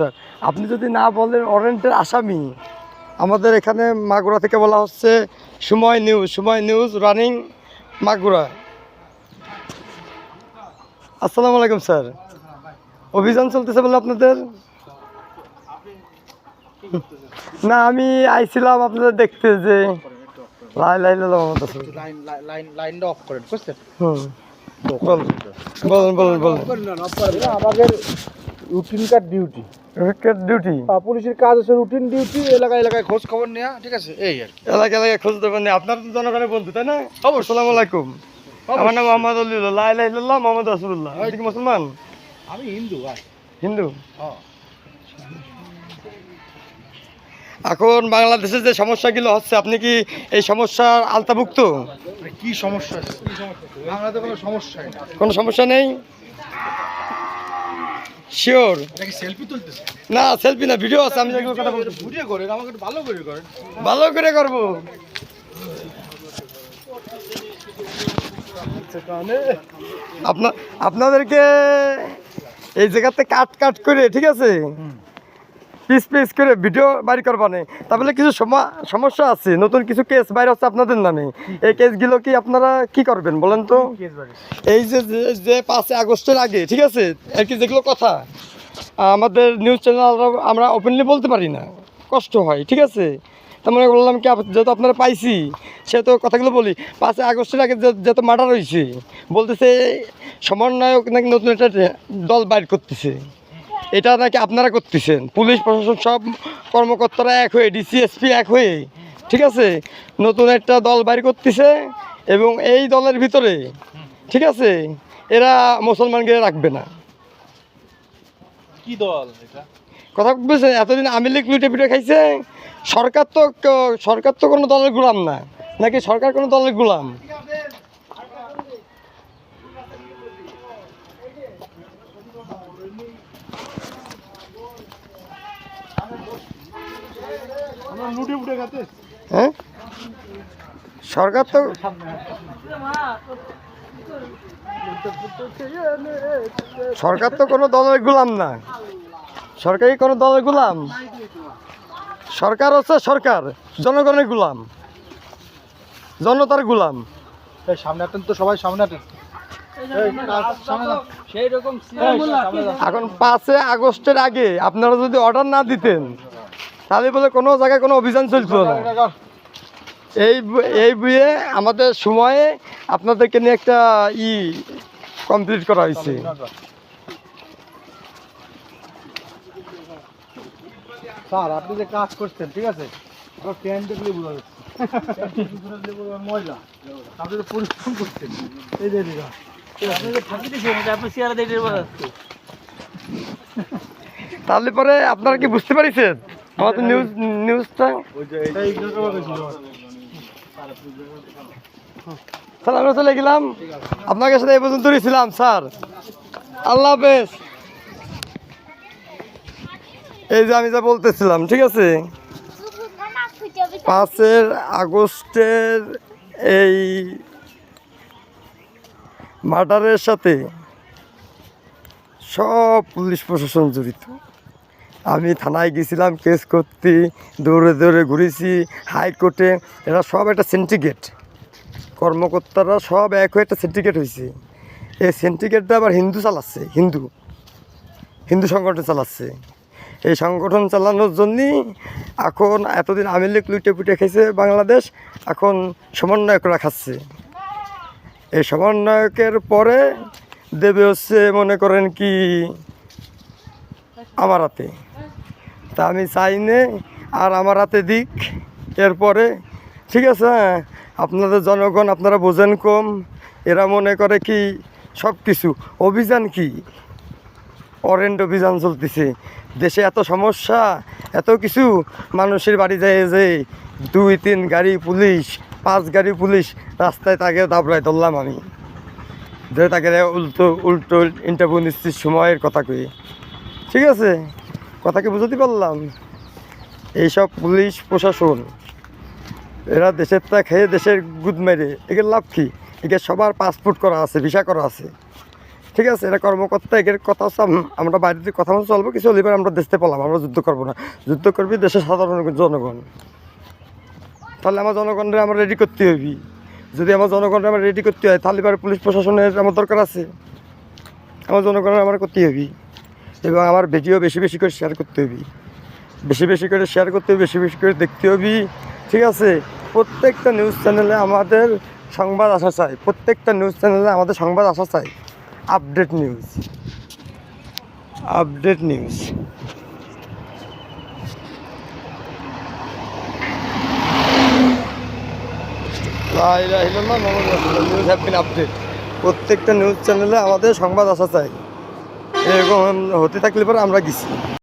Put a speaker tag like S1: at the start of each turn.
S1: Sir. আপনি যদি না বলেন ওয়ারেন্টের আসামি। আমাদের এখানে মাগুরা থেকে বলা হচ্ছে সময় নিউজ সময় নিউজ রানিং মাগুরা। আসসালামু আলাইকুম স্যার। অভিযান চলতেছে বলে আপনাদের? না আমি আইছিলাম আপনাদের দেখতে যে লাই
S2: আমাদের রুটিনকার ডিউটি পুলিশের কাজ হচ্ছে রুটিন ডিউটি এলাকায় এলাকায় খোঁজ খবর নেওয়া ঠিক আছে? এই আর
S1: এলাকা এলাকায় খোঁজ না আপনার তো জনগণের বন্ধু তাই না? অবশ্যই। সালাম আলাইকুম। আমার নাম মোহাম্মদ আলিউল্লাহ লাই লাই ইল্লাল্লাহ মোহাম্মদ রাসুল্লাহ আপনি কি মুসলমান?
S2: আমি হিন্দু ভাই।
S1: হিন্দু?
S2: হ্যাঁ।
S1: এখন বাংলাদেশে যে সমস্যাগুলো হচ্ছে আপনি কি এই সমস্যার আলতাভুক্ত
S2: কি সমস্যা? আছে কোনো
S1: সমস্যা নেই? শিওর
S2: সেলফি তুলতেছে?
S1: না সেলফি না ভিডিও আছে আমি কথা বলছি
S2: ঘুরিয়ে করেন আমাকে ভালো করে করেন
S1: ভালো করে করব। আপনাদেরকে এই জায়গাতে কাট কাট করে ঠিক আছে? পিস পিস করে ভিডিও বাইর করবা নেই তাহলে কিছু সমা- সমস্যা আছে। নতুন কিছু কেস বাইর হচ্ছে আপনাদের নামে। এই কেসগুলো কি আপনারা কি করবেন বলেন তো? এই যে যে- পাঁচই আগস্টের আগে ঠিক আছে? আর কি যেগুলো কথা? আমাদের নিউজ চ্যানেল আমরা ওপেনলি বলতে পারি না। কষ্ট হয় ঠিক আছে? তার মানে বললাম কি যেহেতু আপনারা পাইছি সে তো কথাগুলো বলি। পাঁচই আগস্টের আগে যে- যেহেতু মার্ডার হয়েছে বলতেছে সমন্বয়ক নাকি নতুন একটা দল বাইর করতেছে। এটা নাকি আপনারা করতেছেন? পুলিশ প্রশাসন সব কর্মকর্তারা এক হয়ে ডিসিএসপি এক হয়ে ঠিক আছে? নতুন একটা দল বাইর করতেছে এবং এই দলের ভিতরে ঠিক আছে? এরা মুসলমান মুসলমানকে রাখবে না।
S2: কি দল এটা?
S1: কথা বুঝছেন এতদিন আওয়ামী লীগ লুটে পিটে খাইছে। সরকার তো সরকার তো কোনো দলের গোলাম না। নাকি সরকার কোনো দলের গোলাম
S2: আমরা লুটে ফুটে খাতে
S1: হ্যাঁ সরকার তো সরকার তো কোনো দলের গুলাম না। সরকারি কোনো দলের গুলাম। সরকার হচ্ছে সরকার জনগণের গুলাম। জনতার গুলাম।
S2: সামনে আটেন তো সবাই সামনে আটেন।
S1: এখন পাঁচে আগস্টের আগে আপনারা যদি অর্ডার না দিতেন তাহলে বলে কোনো জায়গায় কোনো অভিযান চলতো না। এই এই বইয়ে আমাদের সময়ে আপনাদেরকে নিয়ে একটা ই কমপ্লিট করা হয়েছে।
S2: স্যার আপনি যে কাজ করছেন ঠিক আছে? প্যান্ট দেখলে বোঝা যাচ্ছে। ময়লা আপনি তো পরিশ্রম করছেন। এই যে
S1: তাহলে পরে আপনারা কি বুঝতে পারিছেন? আমাদের নিউজ নিউজটা স্যার আমরা চলে গেলাম। আপনাকে সাথে এই পর্যন্ত ছিলাম স্যার। আল্লাহ হাফেজ। এই যে আমি যা বলতেছিলাম ঠিক আছে? পাঁচের আগস্টের এই মার্ডারের সাথে সব পুলিশ প্রশাসন জড়িত। আমি থানায় গেছিলাম, কেস করতে, দৌড়ে দৌড়ে ঘুরেছি, হাইকোর্টে। এরা সব একটা সিন্ডিকেট কর্মকর্তারা সব এক হয়ে একটা সিন্ডিকেট হয়েছে। এই সিন্ডিকেটটা আবার হিন্দু চালাচ্ছে, হিন্দু। হিন্দু সংগঠন চালাচ্ছে। এই সংগঠন চালানোর জন্যই এখন এতদিন আওয়ামী লীগ লুটে পুটে খেয়েছে বাংলাদেশ, এখন সমন্বয়করা খাচ্ছে। এই সমন্বয়কের পরে দেবে হচ্ছে, মনে করেন কি আমার হাতে। তা আমি চাই নে আর আমার হাতে দিক, এরপরে, ঠিক আছে হ্যাঁ আপনাদের জনগণ আপনারা বোঝেন কম, এরা মনে করে কি সব কিছু। অভিযান কি? অরেন্ট অভিযান চলতেছে। দেশে এত সমস্যা, এত কিছু, মানুষের বাড়ি যায় যে দুই, তিন গাড়ি পুলিশ, পাঁচ গাড়ি পুলিশ, রাস্তায় তাকে দাবড়ায় ধরলাম আমি। যে তাকে উল্টো উল্টো ইন্টারভিউ নিচ্ছি সময়ের কথা কই ঠিক আছে? কথা কি বুঝতে পারলাম? এইসব পুলিশ প্রশাসন, এরা দেশের তা খেয়ে দেশের গুদ মেরে এগুলো লাভ কি? একে সবার পাসপোর্ট করা আছে ভিসা করা আছে। ঠিক আছে, এরা কর্মকর্তা এর কথা আমরা বাইরে কথা মতো চলবো, কিছু হলে আমরা দেশতে পেলাম আমরা যুদ্ধ করব না। যুদ্ধ করবি দেশের সাধারণ জনগণ। তাহলে আমার জনগণরা আমরা রেডি করতে হবি যদি আমার জনগণরা আমার রেডি করতে হয়, তাহলে এবার পুলিশ প্রশাসনের আমার দরকার আছে। আমার জনগণের আমার করতে হবি এবং আমার ভিডিও বেশি বেশি করে শেয়ার করতে হবি। বেশি বেশি করে শেয়ার করতে হবে, বেশি বেশি করে দেখতে হবি। ঠিক আছে? প্রত্যেকটা নিউজ চ্যানেলে আমাদের সংবাদ আসা চাই। প্রত্যেকটা নিউজ চ্যানেলে আমাদের সংবাদ আসা চাই। Update news update news news have been update প্রত্যেকটা নিউজ চ্যানেলে আমাদের সংবাদ আসা চাই। এরকম হতে থাকলে পরে আমরা গেছি।